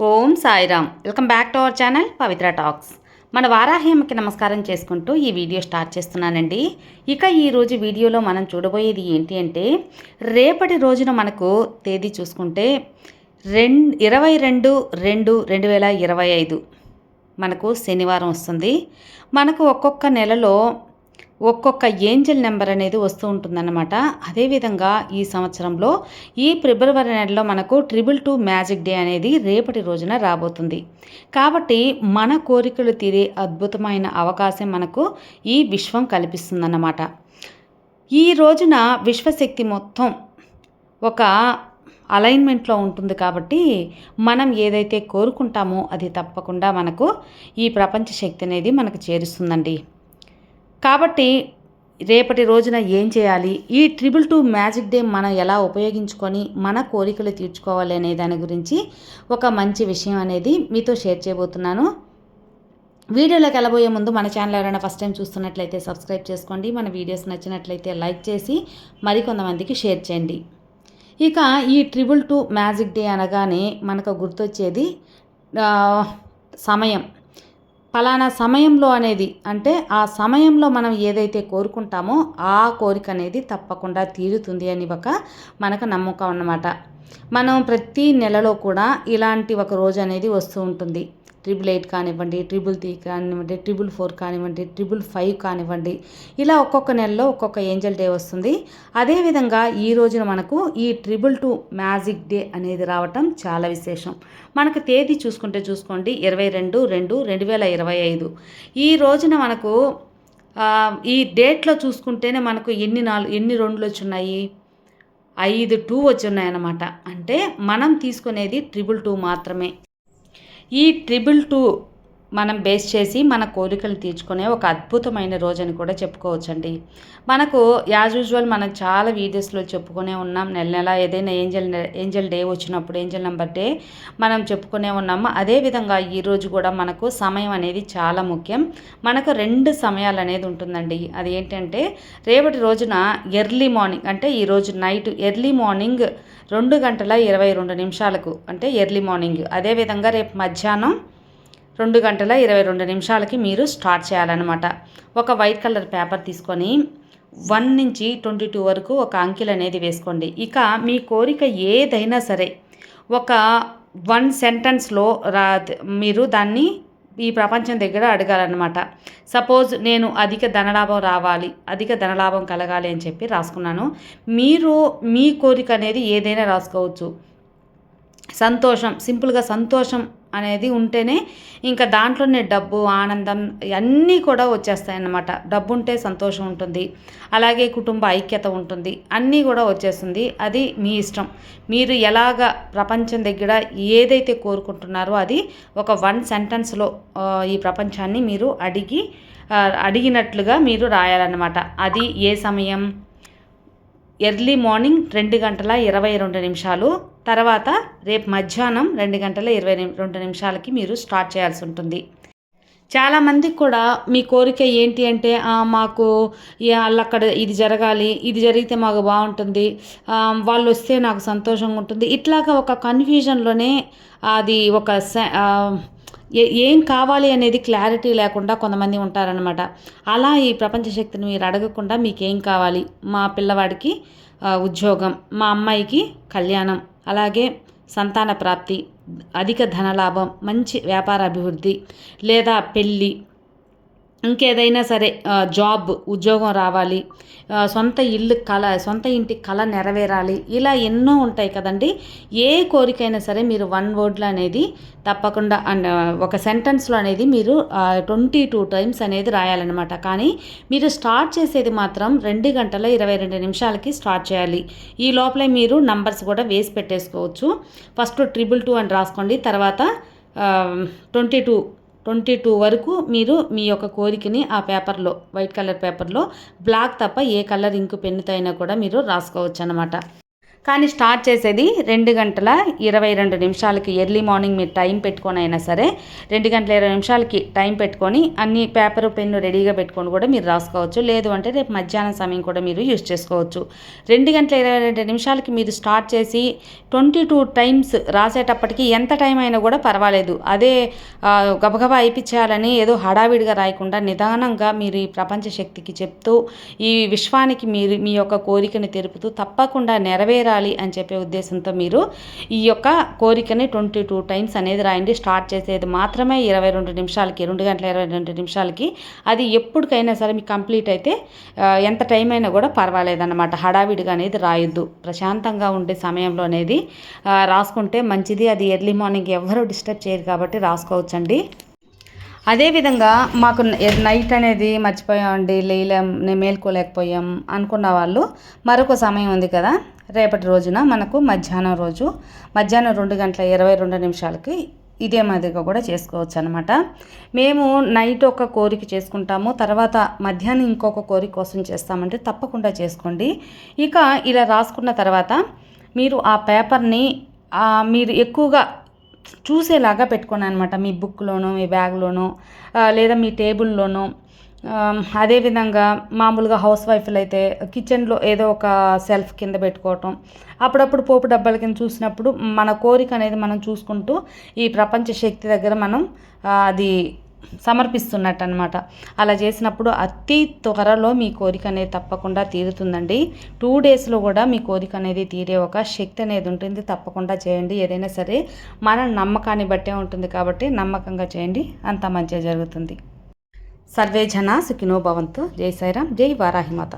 Om Sairam. Welcome back to our channel Pavitra talks. మన వారాహ్యమ్మకి నమస్కారం చేసుకుంటూ ఈ వీడియో స్టార్ట్ చేస్తున్నానండి. ఇక ఈరోజు వీడియోలో మనం చూడబోయేది ఏంటి అంటే రేపటి రోజున మనకు తేదీ చూసుకుంటే రెండు ఇరవై రెండు రెండు రెండు వేల ఇరవై ఐదు. మనకు శనివారం వస్తుంది. మనకు ఒక్కొక్క నెలలో ఒక్కొక్క ఏంజల్ నెంబర్ అనేది వస్తూ ఉంటుందన్నమాట. అదేవిధంగా ఈ సంవత్సరంలో ఈ ఫిబ్రవరి నెలలో మనకు ట్రిపుల్ టూ మ్యాజిక్ డే అనేది రేపటి రోజున రాబోతుంది. కాబట్టి మన కోరికలు తీరే అద్భుతమైన అవకాశం మనకు ఈ విశ్వం కల్పిస్తుందన్నమాట. ఈ రోజున విశ్వశక్తి మొత్తం ఒక అలైన్మెంట్లో ఉంటుంది కాబట్టి మనం ఏదైతే కోరుకుంటామో అది తప్పకుండా మనకు ఈ ప్రపంచ శక్తి అనేది మనకు చేరుస్తుందండి. కాబట్టి రేపటి రోజున ఏం చేయాలి? ఈ ట్రిపుల్ టూ మ్యాజిక్ డే మనం ఎలా ఉపయోగించుకొని మన కోరికలు తీర్చుకోవాలి అనే దాని గురించి ఒక మంచి విషయం అనేది మీతో షేర్ చేయబోతున్నాను. వీడియోలోకి వెళ్ళబోయే ముందు మన ఛానల్ ఎవరైనా ఫస్ట్ టైం చూస్తున్నట్లయితే సబ్స్క్రైబ్ చేసుకోండి. మన వీడియోస్ నచ్చినట్లయితే లైక్ చేసి మరికొంతమందికి షేర్ చేయండి. ఇక ఈ ట్రిపుల్ టూ మ్యాజిక్ డే అనగానే మనకు గుర్తొచ్చేది సమయం. పలానా సమయంలో అనేది అంటే ఆ సమయంలో మనం ఏదైతే కోరుకుంటామో ఆ కోరిక అనేది తప్పకుండా తీరుతుంది అని ఒక మనకు నమ్మకం అన్నమాట. మనం ప్రతి నెలలో కూడా ఇలాంటి ఒక రోజు అనేది వస్తూ ఉంటుంది. ట్రిపుల్ ఎయిట్ కానివ్వండి ట్రిపుల్ త్రీ కానివ్వండి ట్రిపుల్ ఫోర్ కానివ్వండి ట్రిపుల్ ఫైవ్ కానివ్వండి. ఇలా ఒక్కొక్క నెలలో ఒక్కొక్క ఏంజల్ డే వస్తుంది. అదేవిధంగా ఈ రోజున మనకు ఈ ట్రిపుల్ టూ మ్యాజిక్ డే అనేది రావటం చాలా విశేషం. మనకు తేదీ చూసుకుంటే చూసుకోండి ఇరవై రెండు రెండు రెండు వేల ఇరవై ఐదు. ఈ రోజున మనకు ఈ డేట్లో చూసుకుంటేనే మనకు ఎన్ని నాలుగు ఎన్ని రెండులు వచ్చున్నాయి? ఐదు టూ వచ్చి ఉన్నాయన్నమాట అంటే మనం తీసుకునేది ట్రిపుల్ టూ మాత్రమే. ఈ ట్రిపుల్ టూ మనం బేస్ చేసి మన కోరికలు తీర్చుకునే ఒక అద్భుతమైన రోజు అని కూడా చెప్పుకోవచ్చండి. మనకు యాజ్ యూజువల్ మనం చాలా వీడియోస్లో చెప్పుకునే ఉన్నాం నెల నెల ఏదైనా ఏంజల్ ఏంజల్ డే వచ్చినప్పుడు ఏంజల్ నెంబర్ డే మనం చెప్పుకునే ఉన్నాము అదేవిధంగా ఈరోజు కూడా మనకు సమయం అనేది చాలా ముఖ్యం. మనకు రెండు సమయాలు అనేది ఉంటుందండి. అది ఏంటంటే రేపటి రోజున ఎర్లీ మార్నింగ్ అంటే ఈరోజు నైట్ ఎర్లీ మార్నింగ్ రెండు గంటల ఇరవై రెండు నిమిషాలకు అంటే ఎర్లీ మార్నింగ్. అదేవిధంగా రేపు మధ్యాహ్నం రెండు గంటల ఇరవై రెండు నిమిషాలకి మీరు స్టార్ట్ చేయాలన్నమాట. ఒక వైట్ కలర్ పేపర్ తీసుకొని వన్ నుంచి ట్వంటీ టూ వరకు ఒక అంకెలు అనేది వేసుకోండి. ఇక మీ కోరిక ఏదైనా సరే ఒక వన్ సెంటెన్స్లో రా మీరు దాన్ని ఈ ప్రపంచం దగ్గర అడగాలన్నమాట. సపోజ్ నేను అధిక ధనలాభం రావాలి అధిక ధనలాభం కలగాలి అని చెప్పి రాసుకున్నాను. మీరు మీ కోరిక అనేది ఏదైనా రాసుకోవచ్చు. సంతోషం సింపుల్గా సంతోషం అనేది ఉంటేనే ఇంకా దాంట్లోనే డబ్బు ఆనందం అన్నీ కూడా వచ్చేస్తాయి అన్నమాట డబ్బు ఉంటే సంతోషం ఉంటుంది. అలాగే కుటుంబ ఐక్యత ఉంటుంది. అన్నీ కూడా వచ్చేస్తుంది. అది మీ ఇష్టం. మీరు ఎలాగ ప్రపంచం దగ్గర ఏదైతే కోరుకుంటున్నారో అది ఒక వన్ సెంటెన్స్లో ఈ ప్రపంచాన్ని మీరు అడిగి అడిగినట్లుగా మీరు రాయాలన్నమాట. అది ఏ సమయం ఎర్లీ మార్నింగ్ రెండు గంటల ఇరవై రెండు నిమిషాలు తర్వాత రేపు మధ్యాహ్నం రెండు గంటల ఇరవై రెండు నిమిషాలకి మీరు స్టార్ట్ చేయాల్సి ఉంటుంది. చాలామందికి కూడా మీ కోరిక ఏంటి అంటే మాకు అక్కడ ఇది జరగాలి ఇది జరిగితే మాకు బాగుంటుంది వాళ్ళు వస్తే నాకు సంతోషంగా ఉంటుంది. ఇట్లాగా ఒక కన్ఫ్యూజన్లోనే అది ఒక ఏం కావాలి అనేది క్లారిటీ లేకుండా కొంతమంది ఉంటారనమాట అలా ఈ ప్రపంచ శక్తిని మీరు అడగకుండా మీకేం కావాలి? మా పిల్లవాడికి ఉద్యోగం మా అమ్మాయికి కళ్యాణం అలాగే సంతాన ప్రాప్తి అధిక ధనలాభం మంచి వ్యాపార అభివృద్ధి లేదా పెళ్ళి ఇంకేదైనా సరే జాబ్ ఉద్యోగం రావాలి సొంత ఇల్లు కళ సొంత ఇంటి కళ నెరవేరాలి ఇలా ఎన్నో ఉంటాయి కదండి. ఏ కోరికైనా సరే మీరు వన్ వర్డ్లో అనేది తప్పకుండా అండ్ ఒక సెంటెన్స్లో అనేది మీరు ట్వంటీ టూ టైమ్స్ అనేది రాయాలన్నమాట. కానీ మీరు స్టార్ట్ చేసేది మాత్రం రెండు గంటల ఇరవై రెండు నిమిషాలకి స్టార్ట్ చేయాలి. ఈ లోపలే మీరు నంబర్స్ కూడా వేసి పెట్టేసుకోవచ్చు. ఫస్ట్ ట్రిపుల్ టూ అని రాసుకోండి. తర్వాత ట్వంటీ టూ ట్వంటీ టూ వరకు మీరు మీ యొక్క కోరికని ఆ పేపర్లో వైట్ కలర్ పేపర్లో బ్లాక్ తప్ప ఏ కలర్ ఇంకు పెన్నుతో అయినా కూడా మీరు రాసుకోవచ్చు అనమాట కానీ స్టార్ట్ చేసేది రెండు గంటల ఇరవై రెండు నిమిషాలకి ఎర్లీ మార్నింగ్ మీరు టైం పెట్టుకొని అయినా సరే రెండు గంటల ఇరవై నిమిషాలకి టైం పెట్టుకొని అన్ని పేపర్ పెన్ను రెడీగా పెట్టుకొని కూడా మీరు రాసుకోవచ్చు. లేదు అంటే రేపు మధ్యాహ్నం సమయం కూడా మీరు యూజ్ చేసుకోవచ్చు. రెండు గంటల ఇరవై రెండు నిమిషాలకి మీరు స్టార్ట్ చేసి ట్వంటీ టూ టైమ్స్ రాసేటప్పటికి ఎంత టైం అయినా కూడా పర్వాలేదు. అదే గబగబా అయిపించేయాలని ఏదో హడావిడిగా రాయకుండా నిదానంగా మీరు ఈ ప్రపంచ శక్తికి చెప్తూ ఈ విశ్వానికి మీరు మీ యొక్క కోరికని తెలుపుతూ తప్పకుండా నెరవేరాలి అని చెప్పే ఉద్దేశంతో మీరు ఈ యొక్క కోరికని ట్వంటీ టూ టైమ్స్ అనేది రాయండి. స్టార్ట్ చేసేది మాత్రమే ఇరవై రెండు నిమిషాలకి రెండు గంటల ఇరవై రెండు నిమిషాలకి. అది ఎప్పటికైనా సరే మీకు కంప్లీట్ అయితే ఎంత టైం అయినా కూడా పర్వాలేదన్నమాట. హడావిడిగా అనేది రాయొద్దు. ప్రశాంతంగా ఉండే సమయంలో అనేది రాసుకుంటే మంచిది. అది ఎర్లీ మార్నింగ్ ఎవరు డిస్టర్బ్ చేయరు కాబట్టి రాసుకోవచ్చండి. అదేవిధంగా మాకు నైట్ అనేది మర్చిపోయామండి. లేలేం నేను మేల్కోలేకపోయాం అనుకున్న వాళ్ళు మరొక సమయం ఉంది కదా. రేపటి రోజున మనకు మధ్యాహ్నం రోజు మధ్యాహ్నం రెండు గంటల ఇరవై రెండు నిమిషాలకి ఇదే మాదిరిగా కూడా చేసుకోవచ్చు అనమాట మేము నైట్ ఒక కోరిక చేసుకుంటాము తర్వాత మధ్యాహ్నం ఇంకొక కోరిక కోసం చేస్తామంటే తప్పకుండా చేసుకోండి. ఇక ఇలా రాసుకున్న తర్వాత మీరు ఆ పేపర్ని మీరు ఎక్కువగా చూసేలాగా పెట్టుకోండి అనమాట మీ బుక్లోనో మీ బ్యాగ్లోనో లేదా మీ టేబుల్లోనో. అదేవిధంగా మామూలుగా హౌస్ వైఫ్లు అయితే కిచెన్లో ఏదో ఒక సెల్ఫ్ కింద పెట్టుకోవటం. అప్పుడప్పుడు పోపు డబ్బాల కింద చూసినప్పుడు మన కోరిక అనేది మనం చూసుకుంటూ ఈ ప్రపంచ శక్తి దగ్గర మనం అది సమర్పిస్తున్నట్టు అనమాట అలా చేసినప్పుడు అతి త్వరలో మీ కోరిక అనేది తప్పకుండా తీరుతుందండి. టూ డేస్లో కూడా మీ కోరిక అనేది తీరే ఒక శక్తి అనేది ఉంటుంది. తప్పకుండా చేయండి. ఏదైనా సరే మన నమ్మకాన్ని బట్టే ఉంటుంది కాబట్టి నమ్మకంగా చేయండి. అంత మంచిగా జరుగుతుంది. సర్వే జన సుఖినో భవంతు. జై సాయిరామ్. జై వారాహిమాత.